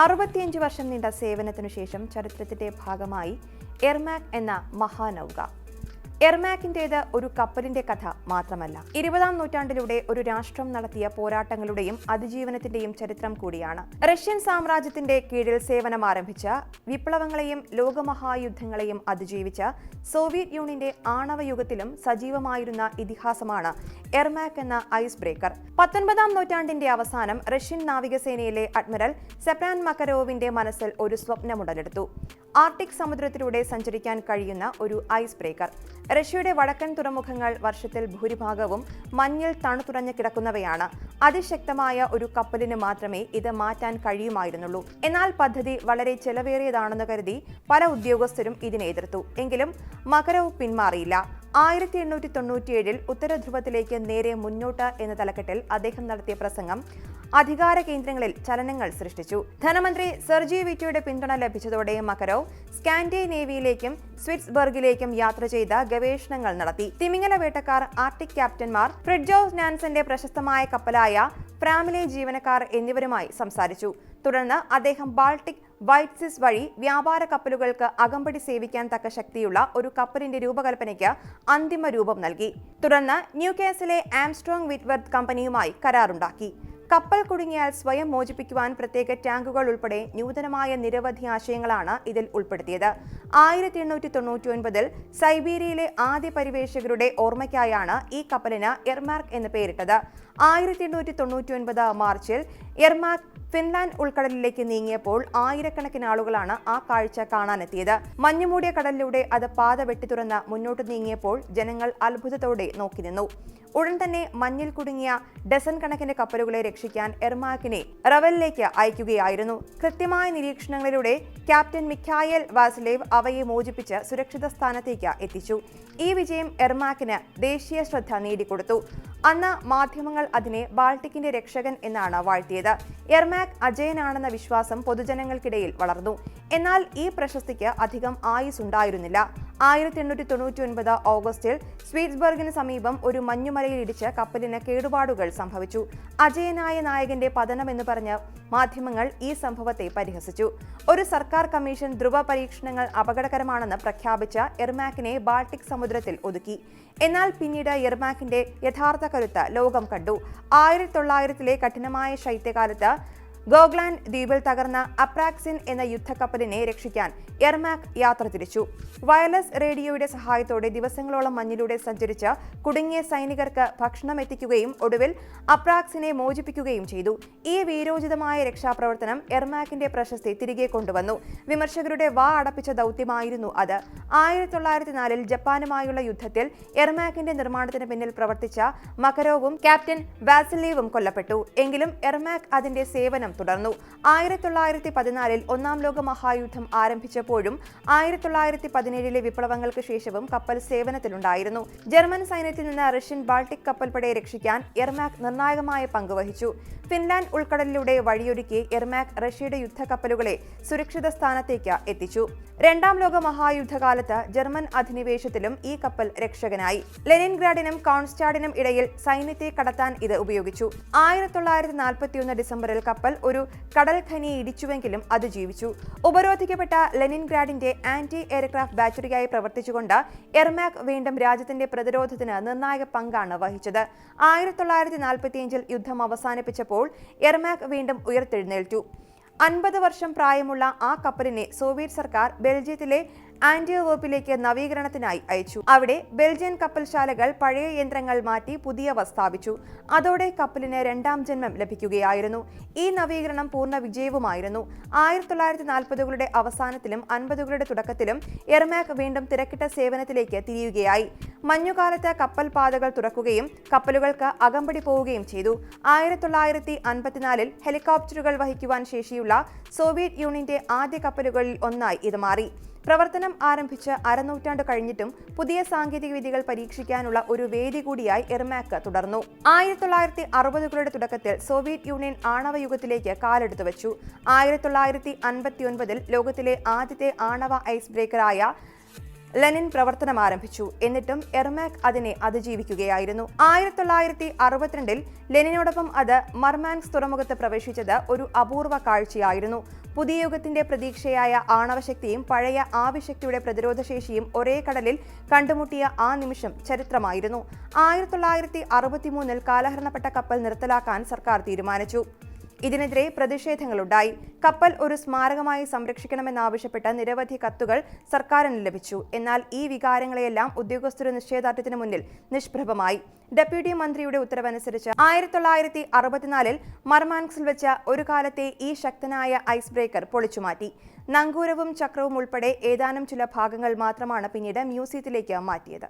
അറുപത്തിയഞ്ച് വർഷം നീണ്ട സേവനത്തിനു ശേഷം ചരിത്രത്തിന്റെ ഭാഗമായി എർമാക് എന്ന മഹാനൗക. എർമാക്കിന്റേത് ഒരു കപ്പലിന്റെ കഥ മാത്രമല്ല. ഇരുപതാം നൂറ്റാണ്ടിലൂടെ ഒരു രാഷ്ട്രം നടത്തിയ പോരാട്ടങ്ങളുടെയും അതിജീവനത്തിന്റെയും ചരിത്രം കൂടിയാണ്. റഷ്യൻ സാമ്രാജ്യത്തിന്റെ കീഴിൽ സേവനം ആരംഭിച്ച വിപ്ലവങ്ങളെയും ലോകമഹായുദ്ധങ്ങളെയും അതിജീവിച്ച സോവിയറ്റ് യൂണിയന്റെ ആണവ യുഗത്തിലും സജീവമായിരുന്ന ഇതിഹാസമാണ് എർമാക് എന്ന ഐസ് ബ്രേക്കർ പത്തൊൻപതാം നൂറ്റാണ്ടിന്റെ അവസാനം റഷ്യൻ നാവികസേനയിലെ അഡ്മിറൽ സെപ്രാൻ മക്കരോവിന്റെ മനസ്സിൽ ഒരു സ്വപ്നമുടലെടുത്തു ആർട്ടിക് സമുദ്രത്തിലൂടെ സഞ്ചരിക്കാൻ കഴിയുന്ന ഒരു ഐസ് ബ്രേക്കർ റഷ്യയുടെ വടക്കൻ തുറമുഖങ്ങൾ വർഷത്തിൽ ഭൂരിഭാഗവും മഞ്ഞിൽ തണുത്തുറഞ്ഞു കിടക്കുന്നവയാണ്. അതിശക്തമായ ഒരു കപ്പലിന് മാത്രമേ ഇത് മാറ്റാൻ കഴിയുമായിരുന്നുള്ളൂ. എന്നാൽ പദ്ധതി വളരെ ചെലവേറിയതാണെന്ന് കരുതി പല ഉദ്യോഗസ്ഥരും ഇതിനെ എതിർത്തു. എങ്കിലും മകരവ് പിന്മാറിയില്ല. ആയിരത്തി എണ്ണൂറ്റി തൊണ്ണൂറ്റിയേഴിൽ ഉത്തരധ്രുവത്തിലേക്ക് നേരെ മുന്നോട്ട് എന്ന തലക്കെട്ടിൽ അദ്ദേഹം നടത്തിയ പ്രസംഗം അധികാര കേന്ദ്രങ്ങളിൽ ചലനങ്ങൾ സൃഷ്ടിച്ചു. ധനമന്ത്രി സെർജി വിറ്റോയുടെ പിന്തുണ ലഭിച്ചതോടെ മകരോവ് സ്കാൻഡിനേവിയയിലേക്കും സ്വിറ്റ്സ്ബർഗിലേക്കും യാത്ര ചെയ്ത ഗവേഷണങ്ങൾ നടത്തി. തിമിംഗല വേട്ടക്കാർ ആർട്ടിക് ക്യാപ്റ്റന്മാർ ഫ്രിഡ്ജോസ് നാൻസന്റെ പ്രശസ്തമായ കപ്പലായ ഫ്രാമിലെ ജീവനക്കാർ എന്നിവരുമായി സംസാരിച്ചു. തുടർന്ന് അദ്ദേഹം ബാൾട്ടിക് വൈറ്റ്സിസ് വഴി വ്യാപാര കപ്പലുകൾക്ക് അകമ്പടി സേവിക്കാൻ തക്ക ശക്തിയുള്ള ഒരു കപ്പലിന്റെ രൂപകൽപ്പനയ്ക്ക് അന്തിമ രൂപം നൽകി. തുടർന്ന് ന്യൂകാസിലെ ആംസ്ട്രോങ് വിറ്റ്വർത്ത് കമ്പനിയുമായി കരാറുണ്ടാക്കി. കപ്പൽ കുടുങ്ങിയാൽ സ്വയം മോചിപ്പിക്കുവാൻ പ്രത്യേക ടാങ്കുകൾ ഉൾപ്പെടെ നൂതനമായ നിരവധി ആശയങ്ങളാണ് ഇതിൽ ഉൾപ്പെടുത്തിയത്. ആയിരത്തി എണ്ണൂറ്റി തൊണ്ണൂറ്റി ഒൻപതിൽ സൈബീരിയയിലെ ആദ്യ പരിവേഷകരുടെ ഓർമ്മയ്ക്കായാണ് ഈ കപ്പലിന് എർമാർക്ക് എന്ന് പേരിട്ടത്. ആയിരത്തി എണ്ണൂറ്റി തൊണ്ണൂറ്റി ഒൻപത് മാർച്ചിൽ എർമാക് ഫിൻലാൻഡ് ഉൾക്കടലിലേക്ക് നീങ്ങിയപ്പോൾ ആയിരക്കണക്കിന് ആളുകളാണ് ആ കാഴ്ച കാണാനെത്തിയത്. മഞ്ഞുമൂടിയ കടലിലൂടെ അത് പാത വെട്ടിത്തുറന്ന് മുന്നോട്ട് നീങ്ങിയപ്പോൾ ജനങ്ങൾ അത്ഭുതത്തോടെ നോക്കി നിന്നു. ഉടൻ തന്നെ മഞ്ഞിൽ കുടുങ്ങിയ ഡസൻ കണക്കിന് കപ്പലുകളെ രക്ഷിക്കാൻ എർമാക്കിനെ റവലിലേക്ക് അയക്കുകയായിരുന്നു. കൃത്യമായ നിരീക്ഷണങ്ങളിലൂടെ ക്യാപ്റ്റൻ മിഖായൽ വാസ്ലേവ് അവയെ മോചിപ്പിച്ച് സുരക്ഷിത സ്ഥാനത്തേക്ക് എത്തിച്ചു. ഈ വിജയം എർമാക്കിന് ദേശീയ ശ്രദ്ധ നേടിക്കൊടുത്തു. അന്ന് മാധ്യമങ്ങൾ അതിനെ ബാൾട്ടിക്കിന്റെ രക്ഷകൻ എന്നാണ് വാഴ്ത്തിയത്. എർമാക് അജയനാണെന്ന വിശ്വാസം പൊതുജനങ്ങൾക്കിടയിൽ വളർന്നു. എന്നാൽ ഈ പ്രശസ്തിക്ക് അധികം ആയുസ് ഉണ്ടായിരുന്നില്ല ആയിരത്തി എണ്ണൂറ്റി തൊണ്ണൂറ്റി ഒൻപത് ഓഗസ്റ്റിൽ സ്വീറ്റ്സ്ബർഗിന് സമീപം ഒരു മഞ്ഞുമലയിൽ ഇടിച്ച് കപ്പലിന് കേടുപാടുകൾ സംഭവിച്ചു. അജയനായ നായകന്റെ പതനമെന്ന് പറഞ്ഞ് മാധ്യമങ്ങൾ ഈ സംഭവത്തെ പരിഹസിച്ചു. ഒരു സർക്കാർ കമ്മീഷൻ ധ്രുവ പരീക്ഷണങ്ങൾ അപകടകരമാണെന്ന് പ്രഖ്യാപിച്ച എർമാക്കിനെ ബാൾട്ടിക് സമുദ്രത്തിൽ ഒതുക്കി. എന്നാൽ പിന്നീട് എർമാക്കിന്റെ യഥാർത്ഥ കരുത്ത് ലോകം കണ്ടു. ആയിരത്തി തൊള്ളായിരത്തിലെ കഠിനമായ ശൈത്യകാലത്ത് ഗോഗ്ലാൻഡ് ദ്വീപിൽ തകർന്ന അപ്രാക്സിൻ എന്ന യുദ്ധക്കപ്പലിനെ രക്ഷിക്കാൻ എർമാക് യാത്ര തിരിച്ചു. വയർലെസ് റേഡിയോയുടെ സഹായത്തോടെ ദിവസങ്ങളോളം മഞ്ഞിലൂടെ സഞ്ചരിച്ച കുടുങ്ങിയ സൈനികർക്ക് ഭക്ഷണം എത്തിക്കുകയും ഒടുവിൽ അപ്രാക്സിനെ മോചിപ്പിക്കുകയും ചെയ്തു. ഈ വീരോചിതമായ രക്ഷാപ്രവർത്തനം എർമാക്കിന്റെ പ്രശസ്തി തിരികെ കൊണ്ടുവന്നു. വിമർശകരുടെ വാ അടപ്പിച്ച ദൗത്യമായിരുന്നു അത്. ആയിരത്തി തൊള്ളായിരത്തി നാലിൽ ജപ്പാനുമായുള്ള യുദ്ധത്തിൽ എർമാക്കിന്റെ നിർമ്മാണത്തിന് പിന്നിൽ പ്രവർത്തിച്ച മകരോവും ക്യാപ്റ്റൻ വാസിലീവും കൊല്ലപ്പെട്ടു. എങ്കിലും എർമാക് അതിന്റെ സേവനം തുടർന്നു. ആയിരത്തി തൊള്ളായിരത്തി പതിനാലിൽ ഒന്നാം ലോക മഹായുദ്ധം ആരംഭിച്ചപ്പോഴും ആയിരത്തി തൊള്ളായിരത്തി പതിനേഴിലെ വിപ്ലവങ്ങൾക്ക് ശേഷവും കപ്പൽ സേവനത്തിലുണ്ടായിരുന്നു. ജർമ്മൻ സൈന്യത്തിൽ നിന്ന് റഷ്യൻ ബാൾട്ടിക് കപ്പൽപ്പടയെ രക്ഷിക്കാൻ എർമാക് നിർണായകമായ പങ്ക് വഹിച്ചു. ഫിൻലാൻഡ് ഉൾക്കടലിലൂടെ വഴിയൊരുക്കി എർമാക് റഷ്യയുടെ യുദ്ധക്കപ്പലുകളെ സുരക്ഷിത സ്ഥാനത്തേക്ക് എത്തിച്ചു. രണ്ടാം ലോക മഹായുദ്ധകാലത്ത് ജർമ്മൻ അധിനിവേശത്തിലും ഈ കപ്പൽ രക്ഷകനായി. ലെനിൻഗ്രാഡിനും കോൺസ്റ്റാഡിനും ഇടയിൽ സൈന്യത്തെ കടത്താൻ ഇത് ഉപയോഗിച്ചു. ആയിരത്തി തൊള്ളായിരത്തി നാൽപ്പത്തിയൊന്ന് ഡിസംബറിൽ കപ്പൽ ഒരു കടൽ ഖനി ഇടിച്ചുവെങ്കിലും അത് ജീവിച്ചു. ഉപരോധിക്കപ്പെട്ട ലെനിൻഗ്രാഡിന്റെ ആന്റി എയർക്രാഫ്റ്റ് ബാറ്ററിയായി പ്രവർത്തിച്ചുകൊണ്ട് എർമാക് വീണ്ടും രാജ്യത്തിന്റെ പ്രതിരോധത്തിന് നിർണായക പങ്കാണ് വഹിച്ചത്. ആയിരത്തി തൊള്ളായിരത്തി നാൽപ്പത്തിയഞ്ചിൽ യുദ്ധം അവസാനിപ്പിച്ചപ്പോൾ എർമാക് വീണ്ടും ഉയർത്തെഴുന്നേൽറ്റു. അൻപത് വർഷം പ്രായമുള്ള ആ കപ്പലിനെ സോവിയറ്റ് സർക്കാർ ബെൽജിയത്തിലെ ആന്റിയോവേപ്പിലേക്ക് നവീകരണത്തിനായി അയച്ചു. അവിടെ ബെൽജിയൻ കപ്പൽശാലകൾ പഴയ യന്ത്രങ്ങൾ മാറ്റി പുതിയവ സ്ഥാപിച്ചു. അതോടെ കപ്പലിന് രണ്ടാം ജന്മം ലഭിക്കുകയായിരുന്നു. ഈ നവീകരണം പൂർണ വിജയവുമായിരുന്നു. ആയിരത്തി തൊള്ളായിരത്തി നാൽപ്പതുകളുടെ അവസാനത്തിലും അൻപതുകളുടെ തുടക്കത്തിലും എർമാക് വീണ്ടും തിരക്കിട്ട സേവനത്തിലേക്ക് തിരിയുകയായി. മഞ്ഞുകാലത്ത് കപ്പൽ പാതകൾ തുറക്കുകയും കപ്പലുകൾക്ക് അകമ്പടി പോവുകയും ചെയ്തു. ആയിരത്തി തൊള്ളായിരത്തി അൻപത്തിനാലിൽ ഹെലികോപ്റ്ററുകൾ വഹിക്കുവാൻ ശേഷിയുള്ള സോവിയറ്റ് യൂണിയന്റെ ആദ്യ കപ്പലുകളിൽ ഒന്നായി ഇത് മാറി. പ്രവർത്തനം ആരംഭിച്ച് അരനൂറ്റാണ്ട് കഴിഞ്ഞിട്ടും പുതിയ സാങ്കേതിക വിദ്യകൾ പരീക്ഷിക്കാനുള്ള ഒരു വേദി കൂടിയായി എർമാക്ക് തുടർന്നു. ആയിരത്തി തൊള്ളായിരത്തി അറുപതുകളുടെ തുടക്കത്തിൽ സോവിയറ്റ് യൂണിയൻ ആണവ യുഗത്തിലേക്ക് കാലെടുത്തു വെച്ചു. ആയിരത്തി തൊള്ളായിരത്തി ലോകത്തിലെ ആദ്യത്തെ ആണവ ഐസ് ബ്രേക്കറായ ലെനിൻ പ്രവർത്തനം ആരംഭിച്ചു. എന്നിട്ടും എർമാക് അതിനെ അതിജീവിക്കുകയായിരുന്നു. ആയിരത്തി തൊള്ളായിരത്തി അറുപത്തിരണ്ടിൽ ലെനിനോടൊപ്പം അത് മർമാൻസ് തുറമുഖത്ത് പ്രവേശിച്ചത് ഒരു അപൂർവ കാഴ്ചയായിരുന്നു. പുതിയ യുഗത്തിന്റെ പ്രതീക്ഷയായ ആണവശക്തിയും പഴയ ആവിശക്തിയുടെ പ്രതിരോധശേഷിയും ഒരേ കടലിൽ കണ്ടുമുട്ടിയ ആ നിമിഷം ചരിത്രമായിരുന്നു. ആയിരത്തി തൊള്ളായിരത്തി അറുപത്തിമൂന്നിൽ കാലഹരണപ്പെട്ട കപ്പൽ നിർത്തലാക്കാൻ സർക്കാർ തീരുമാനിച്ചു. ഇതിനെതിരെ പ്രതിഷേധങ്ങളുണ്ടായി. കപ്പൽ ഒരു സ്മാരകമായി സംരക്ഷിക്കണമെന്നാവശ്യപ്പെട്ട നിരവധി കത്തുകൾ സർക്കാരിന് ലഭിച്ചു. എന്നാൽ ഈ വികാരങ്ങളെയെല്ലാം ഉദ്യോഗസ്ഥരുടെ നിശ്ചയദാർഢ്യത്തിന് മുന്നിൽ നിഷ്പ്രഭമായി. ഡെപ്യൂട്ടി മന്ത്രിയുടെ ഉത്തരവനുസരിച്ച് ആയിരത്തി തൊള്ളായിരത്തി അറുപത്തിനാലിൽ മർമാൻക്സിൽ വെച്ച ഒരു കാലത്തെ ഈ ശക്തനായ ഐസ് ബ്രേക്കർ പൊളിച്ചുമാറ്റി. നങ്കൂരവും ചക്രവും ഉൾപ്പെടെ ഏതാനും ചില ഭാഗങ്ങൾ മാത്രമാണ് പിന്നീട് മ്യൂസിയത്തിലേക്ക് മാറ്റിയത്.